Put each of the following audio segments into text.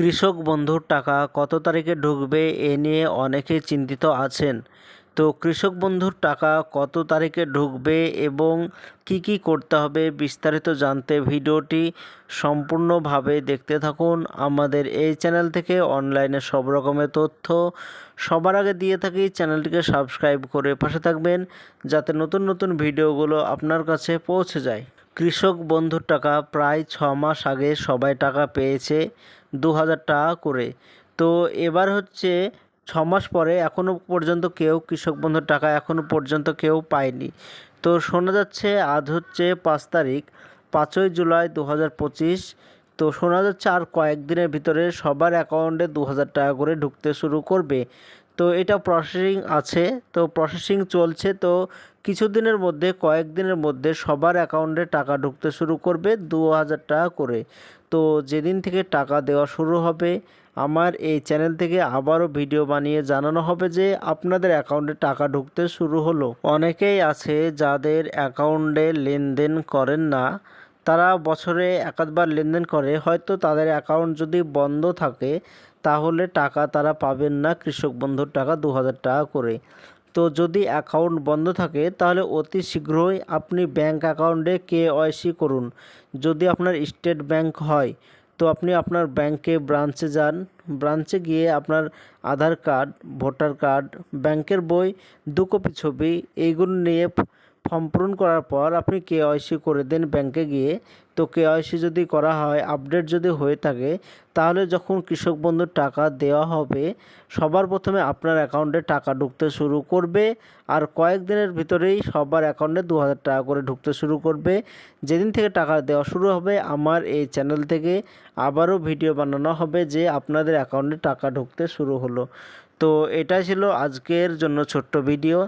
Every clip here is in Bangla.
কৃষক বন্ধুর টাকা কত তারিখে ঢুকবে এ নিয়ে অনেকেই চিন্তিত আছেন। তো কৃষক বন্ধুর টাকা কত তারিখে ঢুকবে এবং কি কি করতে হবে বিস্তারিত জানতে ভিডিওটি সম্পূর্ণভাবে দেখতে থাকুন। আমাদের এই চ্যানেল থেকে অনলাইনে সব রকমের তথ্য সবার আগে দিয়ে থাকি, চ্যানেলটিকে সাবস্ক্রাইব করে পাশে থাকবেন যাতে নতুন নতুন ভিডিওগুলো আপনার কাছে পৌঁছে যায়। কৃষক বন্ধুর টাকা প্রায় ছ মাস আগে সবাই টাকা পেয়েছে দু হাজার টাকা করে। তো এবার হচ্ছে ছ মাস পরে এখনও পর্যন্ত কেউ কৃষক বন্ধুর টাকা এখনও পর্যন্ত কেউ পায়নি। তো শোনা যাচ্ছে আজ হচ্ছে পাঁচ তারিখ, পাঁচই জুলাই দু হাজার পঁচিশ। তো শোনা যাচ্ছে আর কয়েকদিনের ভিতরে সবার অ্যাকাউন্টে দু হাজার টাকা করে ঢুকতে শুরু করবে। তো এটা প্রসেসিং আছে, তো প্রসেসিং চলছে, তো কিছুদিনের মধ্যে, কয়েকদিনের মধ্যে সবার অ্যাকাউন্টে টাকা ঢুকতে শুরু করবে দু হাজার টাকা করে। তো যেদিন থেকে টাকা দেওয়া শুরু হবে, আমার এই চ্যানেল থেকে আবারও ভিডিও বানিয়ে জানানো হবে যে আপনাদের অ্যাকাউন্টে টাকা ঢুকতে শুরু হলো। অনেকেই আছে যাদের অ্যাকাউন্টে লেনদেন করেন না, তারা বছরে একাধবার লেনদেন করে, হয়তো তাদের অ্যাকাউন্ট যদি বন্ধ থাকে তাহলে টাকা তারা পাবেন না কৃষক বন্ধুর টাকা দু হাজার টাকা করে। তো যদি অ্যাকাউন্ট বন্ধ থাকে, তাহলে অতি শীঘ্রই আপনি ব্যাংক অ্যাকাউন্টে কেওয়াইসি করুন। যদি আপনার স্টেট ব্যাংক হয়, তো আপনি আপনার ব্যাংকে ব্রাঞ্চে যান। ব্রাঞ্চে গিয়ে আপনার আধার কার্ড ভোটার কার্ড ব্যাংকের বই দু কপি ছবি, এইগুলো নিয়ে ফর্ম পূরণ করার পর আপনি কেওয়াইসি করে দেন ব্যাংকে গিয়ে। তো কেওয়াইসি যদি করা হয় আপডেট যদি হয়ে থাকে, তাহলে যখন কৃষক বন্ধুর টাকা দেওয়া হবে, সবার প্রথমে আপনার অ্যাকাউন্টে টাকা ঢুকতে শুরু করবে আর কয়েকদিনের ভিতরেই সবার অ্যাকাউন্টে দু হাজার টাকা করে ঢুকতে শুরু করবে। যেদিন থেকে টাকা দেওয়া শুরু হবে, আমার এই চ্যানেল থেকে আবারও ভিডিও বানানো হবে যে আপনাদের অ্যাকাউন্টে টাকা ঢুকতে শুরু হলো। তো এটাই ছিল আজকের জন্য ছোট্ট ভিডিও।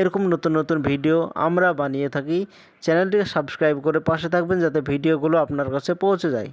এরকম নতুন নতুন ভিডিও আমরা বানিয়ে থাকি। চ্যানেলটিকে সাবস্ক্রাইব করে পাশে থাকবেন যাতে ভিডিওগুলো আপনার কাছে পৌঁছে যায়।